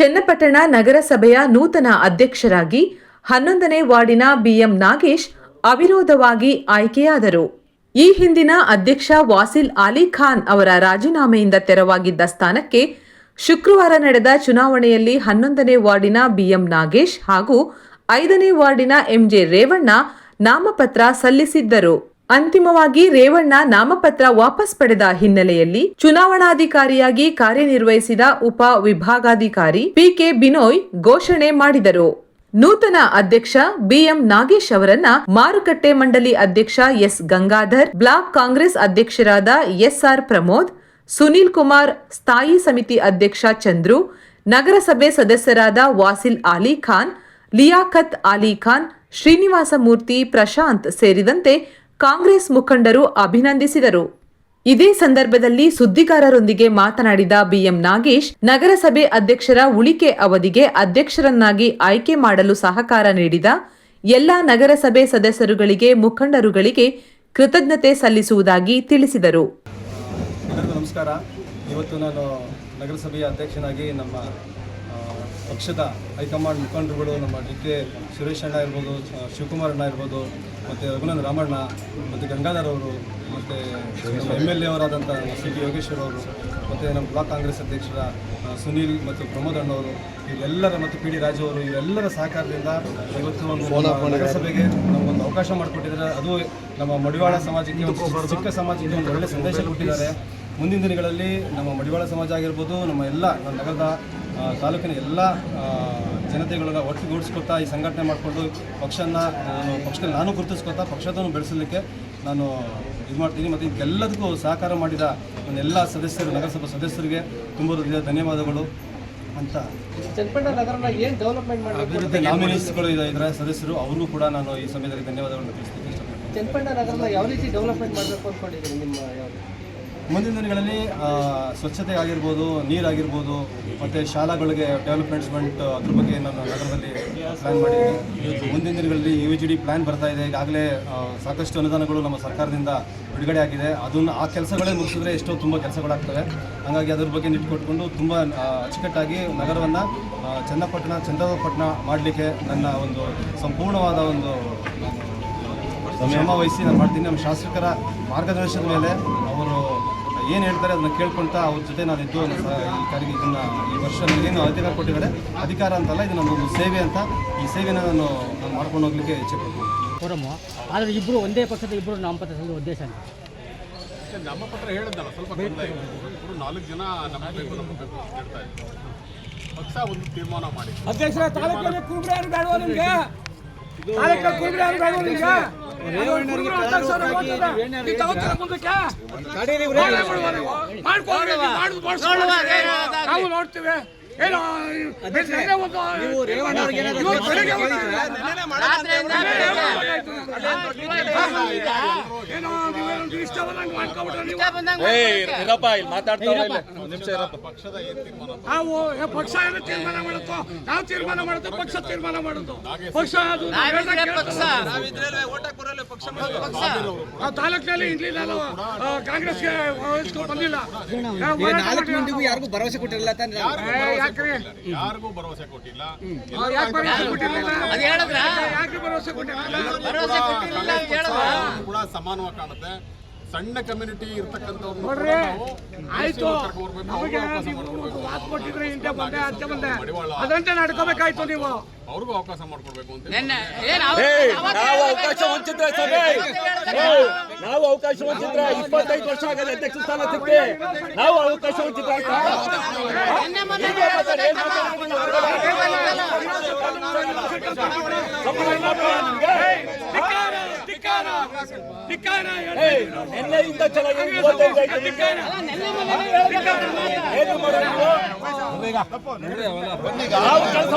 ಚನ್ನಪಟ್ಟಣ ನಗರಸಭೆಯ ನೂತನ ಅಧ್ಯಕ್ಷರಾಗಿ ಹನ್ನೊಂದನೇ ವಾರ್ಡಿನ ಬಿಎಂ ನಾಗೇಶ್ ಅವಿರೋಧವಾಗಿ ಆಯ್ಕೆಯಾದರು. ಈ ಹಿಂದಿನ ಅಧ್ಯಕ್ಷ ವಾಸಿಲ್ ಅಲಿ ಖಾನ್ ಅವರ ರಾಜೀನಾಮೆಯಿಂದ ತೆರವಾಗಿದ್ದ ಸ್ಥಾನಕ್ಕೆ ಶುಕ್ರವಾರ ನಡೆದ ಚುನಾವಣೆಯಲ್ಲಿ ಹನ್ನೊಂದನೇ ವಾರ್ಡಿನ ಬಿಎಂ ನಾಗೇಶ್ ಹಾಗೂ ಐದನೇ ವಾರ್ಡಿನ ಎಂಜೆ ರೇವಣ್ಣ ನಾಮಪತ್ರ ಸಲ್ಲಿಸಿದ್ದರು. ಅಂತಿಮವಾಗಿ ರೇವಣ್ಣ ನಾಮಪತ್ರ ವಾಪಸ್ ಪಡೆದ ಹಿನ್ನೆಲೆಯಲ್ಲಿ ಚುನಾವಣಾಧಿಕಾರಿಯಾಗಿ ಕಾರ್ಯನಿರ್ವಹಿಸಿದ ಉಪ ವಿಭಾಗಾಧಿಕಾರಿ ಪಿಕೆ ಬಿನೋಯ್ ಘೋಷಣೆ ಮಾಡಿದರು. ನೂತನ ಅಧ್ಯಕ್ಷ ಬಿಎಂ ನಾಗೇಶ್ ಅವರನ್ನ ಮಾರುಕಟ್ಟೆ ಮಂಡಳಿ ಅಧ್ಯಕ್ಷ ಎಸ್ ಗಂಗಾಧರ್, ಬ್ಲಾಕ್ ಕಾಂಗ್ರೆಸ್ ಅಧ್ಯಕ್ಷರಾದ ಎಸ್ಆರ್ ಪ್ರಮೋದ್, ಸುನೀಲ್ ಕುಮಾರ್, ಸ್ಥಾಯಿ ಸಮಿತಿ ಅಧ್ಯಕ್ಷ ಚಂದ್ರು, ನಗರಸಭೆ ಸದಸ್ಯರಾದ ವಾಸಿಲ್ ಆಲಿ ಖಾನ್, ಲಿಯಾಖತ್ ಆಲಿ ಖಾನ್, ಶ್ರೀನಿವಾಸ ಮೂರ್ತಿ ಪ್ರಶಾಂತ್ ಸೇರಿದಂತೆ ಕಾಂಗ್ರೆಸ್ ಮುಖಂಡರು ಅಭಿನಂದಿಸಿದರು. ಇದೇ ಸಂದರ್ಭದಲ್ಲಿ ಸುದ್ದಿಗಾರರೊಂದಿಗೆ ಮಾತನಾಡಿದ ಬಿಎಂ ನಾಗೇಶ್, ನಗರಸಭೆ ಅಧ್ಯಕ್ಷರ ಉಳಿಕೆ ಅವಧಿಗೆ ಅಧ್ಯಕ್ಷರನ್ನಾಗಿ ಆಯ್ಕೆ ಮಾಡಲು ಸಹಕಾರ ನೀಡಿದ ಎಲ್ಲಾ ನಗರಸಭೆ ಸದಸ್ಯರುಗಳಿಗೆ, ಮುಖಂಡರುಗಳಿಗೆ ಕೃತಜ್ಞತೆ ಸಲ್ಲಿಸುವುದಾಗಿ ತಿಳಿಸಿದರು. ನಮಸ್ಕಾರ. ಇವತ್ತು ನಾನು ನಗರಸಭೆಯ ಅಧ್ಯಕ್ಷನಾಗಿ ನಮ್ಮ ಪಕ್ಷದ ಹೈಕಮಾಂಡ್ ಮುಖಂಡರುಗಳು ನಮ್ಮ ಡಿ ಕೆ ಸುರೇಶ್ ಅಣ್ಣ ಇರ್ಬೋದು ಶಿವಕುಮಾರ್ ಅಣ್ಣ ಇರ್ಬೋದು ಮತ್ತು ರಘುನಂದ್ ರಾಮಣ್ಣ ಮತ್ತು ಗಂಗಾಧರ್ ಅವರು ಮತ್ತು ಎಂ ಎಲ್ ಎ ಅವರಾದಂಥ ಸಿ ಟಿ ಯೋಗೇಶ್ವರ್ ಅವರು ಮತ್ತು ನಮ್ಮ ಬ್ಲಾಕ್ ಕಾಂಗ್ರೆಸ್ ಅಧ್ಯಕ್ಷರ ಸುನೀಲ್ ಮತ್ತು ಪ್ರಮೋದ್ ಅಣ್ಣವರು ಇವರೆಲ್ಲರ ಮತ್ತು ಪಿ ಡಿ ರಾಜು ಅವರು ಇವರೆಲ್ಲರ ಸಹಕಾರದಿಂದ ಇವತ್ತು ಒಂದು ನಗರಸಭೆಗೆ ನಮಗೊಂದು ಅವಕಾಶ ಮಾಡಿಕೊಟ್ಟಿದ್ದಾರೆ. ಅದು ನಮ್ಮ ಮಡಿವಾಳ ಸಮಾಜಕ್ಕೆ ಒಂದು ಚಿಕ್ಕ ಸಮಾಜಕ್ಕೆ ಒಂದು ಒಳ್ಳೆಯ ಸಂದೇಶ ಕೊಟ್ಟಿದ್ದಾರೆ. ಮುಂದಿನ ದಿನಗಳಲ್ಲಿ ನಮ್ಮ ಮಡಿವಾಳ ಸಮಾಜ ಆಗಿರ್ಬೋದು ನಮ್ಮ ಎಲ್ಲ ನಮ್ಮ ನಗರದ ತಾಲೂಕಿನ ಎಲ್ಲ ಜನತೆಗಳನ್ನ ಒಟ್ಟುಗೂಡಿಸ್ಕೊತಾ ಈ ಸಂಘಟನೆ ಮಾಡಿಕೊಂಡು ಪಕ್ಷನ ನಾನು ಪಕ್ಷದಲ್ಲಿ ನಾನು ಗುರುತಿಸ್ಕೊತಾ ಪಕ್ಷದನ್ನು ಬೆಳೆಸಲಿಕ್ಕೆ ನಾನು ಇದು ಮಾಡ್ತೀನಿ. ಮತ್ತು ಇದೆಲ್ಲದಕ್ಕೂ ಸಹಕಾರ ಮಾಡಿದ ನನ್ನ ಎಲ್ಲ ಸದಸ್ಯರು ನಗರಸಭಾ ಸದಸ್ಯರಿಗೆ ತುಂಬ ಹೃದಯದ ಧನ್ಯವಾದಗಳು ಅಂತ. ಅಭಿವೃದ್ಧಿ ನಾಮಿನೀಸ್ಗಳು ಇದರ ಸದಸ್ಯರು ಅವ್ರಿಗೂ ಕೂಡ ನಾನು ಈ ಸಮಯದಲ್ಲಿ ಧನ್ಯವಾದಗಳನ್ನು ತಿಳಿಸ್ತೀನಿ ಚನ್ನಪಣ್ಣ ನಗರನ ಯಾವ ರೀತಿ ಡೆವಲಪ್ಮೆಂಟ್ ಮಾಡಬೇಕು ನಿಮ್ಮ ಮುಂದಿನ ದಿನಗಳಲ್ಲಿ ಸ್ವಚ್ಛತೆ ಆಗಿರ್ಬೋದು, ನೀರಾಗಿರ್ಬೋದು, ಮತ್ತು ಶಾಲೆಗಳಿಗೆ ಡೆವಲಪ್ಮೆಂಟ್ಸ್ಮೆಂಟ್ ಅದ್ರ ಬಗ್ಗೆ ನಾನು ನಗರದಲ್ಲಿ ಪ್ಲ್ಯಾನ್ ಮಾಡಿದ್ದೀನಿ. ಮುಂದಿನ ದಿನಗಳಲ್ಲಿ ಯು ಜಿ ಡಿ ಪ್ಲ್ಯಾನ್ ಬರ್ತಾ ಇದೆ. ಈಗಾಗಲೇ ಸಾಕಷ್ಟು ಅನುದಾನಗಳು ನಮ್ಮ ಸರ್ಕಾರದಿಂದ ಬಿಡುಗಡೆ ಆಗಿದೆ. ಅದನ್ನು, ಆ ಕೆಲಸಗಳೇ ಮುಗಿಸಿದ್ರೆ ಎಷ್ಟೋ ತುಂಬ ಕೆಲಸಗಳಾಗ್ತವೆ. ಹಾಗಾಗಿ ಅದ್ರ ಬಗ್ಗೆ ನಿಟ್ಕೊಟ್ಕೊಂಡು ತುಂಬ ಅಚ್ಚುಕಟ್ಟಾಗಿ ನಗರವನ್ನು ಚನ್ನಪಟ್ಟಣ ಚಂದ್ರಪಟ್ಟಣ ಮಾಡಲಿಕ್ಕೆ ನನ್ನ ಒಂದು ಸಂಪೂರ್ಣವಾದ ಒಂದು ಶ್ರಮ ವಹಿಸಿ ನಾನು ಮಾಡ್ತೀನಿ. ನಮ್ಮ ಶಾಸಕರ ಮಾರ್ಗದರ್ಶನದ ಮೇಲೆ ಏನು ಹೇಳ್ತಾರೆ ಅದನ್ನು ಕೇಳ್ಕೊಳ್ತಾ ಅವ್ರ ಜೊತೆ ನಾನು ಇದ್ದು ನಾನು ಈ ಕಾರ್ಯ ಇದನ್ನು ಈ ವರ್ಷ ಏನು ಅಧಿಕಾರ ಕೊಟ್ಟಿದ್ದಾರೆ. ಅಧಿಕಾರ ಅಂತಲ್ಲ ಇದು ನನ್ನೊಂದು ಸೇವೆ ಅಂತ ಈ ಸೇವೆನ ನಾನು ನಾನು ಮಾಡ್ಕೊಂಡು ಹೋಗ್ಲಿಕ್ಕೆ ಇಚ್ಛೆ ಪಡ್ತೀನಿ. ಫೋರಮ್ಮು ಆದರೆ ಇಬ್ಬರು ಒಂದೇ ಪಕ್ಷದ ಇಬ್ಬರು ನಾಮಪತ್ರ ಸಲ್ಲಿಸುವ ಉದ್ದೇಶ ಅಂತ ನಾಮಪತ್ರ ಹೇಳಿದ್ದಲ್ಲ ಸ್ವಲ್ಪ ನಾಲ್ಕು ಜನ ನಮಗೆ ಬೇಕು ನಮಗೆ ಬೇಕು ಅಂತ ಹೇಳ್ತಾ ಇದ್ರು. ಪಕ್ಷ ಒಂದು ತೀರ್ಮಾನ ಮಾಡಿ ಅಧ್ಯಕ್ಷರ ತಾಲೂಕಿನ ಕುರುಬ್ರೆ ಯಾರು ಬೇಡವಾ ನಿಮಗೆ? ತಾಲೂಕಿನ ಕುರುಬ್ರೆ ಯಾರು ಬೇಡವಾ ನಿಮ್ಗೆ? ನೀವು. ನೋಡ್ತೀವಿ. ಏನು ನೀವು ಪಕ್ಷ ಏನು ತೀರ್ಮಾನ ಮಾಡುತ್ತೋ? ನಾವು ತೀರ್ಮಾನ ಮಾಡುತ್ತೋ ಪಕ್ಷ ತೀರ್ಮಾನ ಮಾಡುತ್ತೋ? ಪಕ್ಷ ಅದು ನಾವು ತಾಲೂಕಿನಲ್ಲಿ ಇಲ್ಲಿ ನಾನು ಕಾಂಗ್ರೆಸ್ಗೆ ಬಂದಿಲ್ಲ. ನಾಲ್ಕು ಮಂದಿಗೂ ಯಾರಿಗೂ ಭರವಸೆ ಕೊಟ್ಟಿರಲ್ಲ ಯಾಕ್ರಿ ಯಾರಿಗೂ ಭರವಸೆ ಕೊಟ್ಟಿಲ್ಲ. ಯಾಕೆ ಭರವಸೆ ಕೊಟ್ಟಿರ್ಲಿಲ್ಲ? ಯಾಕೆ ಭರವಸೆ ಕೊಟ್ಟಿರ್ಲಿಲ್ಲ ಕೂಡ ಸಮಾನವಾಗಿ ಕಾಣುತ್ತೆ. ಸಣ್ಣ ಕಮ್ಯುನಿಟಿ ಇರ್ತಕ್ಕಂಥವ್ರು ಕೂಡ ಆಯ್ತು ನಮಗೆ ಅವ್ರಿಗೂ ನೀವು ಒಂದು ಮಾತು ಕೊಟ್ಟಿದ್ರೆ ಹಿಂದೆ ಬಂದೆ ಅಂತೆ ಬಂದೆ ಅದಂತೆ ನಡ್ಕೋಬೇಕಾಯ್ತು ನೀವು ಅವ್ರಿಗೂ ಅವಕಾಶ ಮಾಡ್ಕೊಡ್ಬೇಕು ಅಂತ ನಾವು ಅವಕಾಶ ವಂಚಿತರ ಸಭೆ ನಾವು ಅವಕಾಶ ಇಪ್ಪತ್ತೈದು ವರ್ಷ ಆಗಲ್ಲ ಅಧ್ಯಕ್ಷ ಸ್ಥಾನ ಸಿಕ್ಕಿ ನಾವು ಅವಕಾಶ. ನಿನ್ನೆಯಿಂದ ಚೆನ್ನಾಗಿ. ಏನು ಮಾಡೋದು ಕೆಲಸ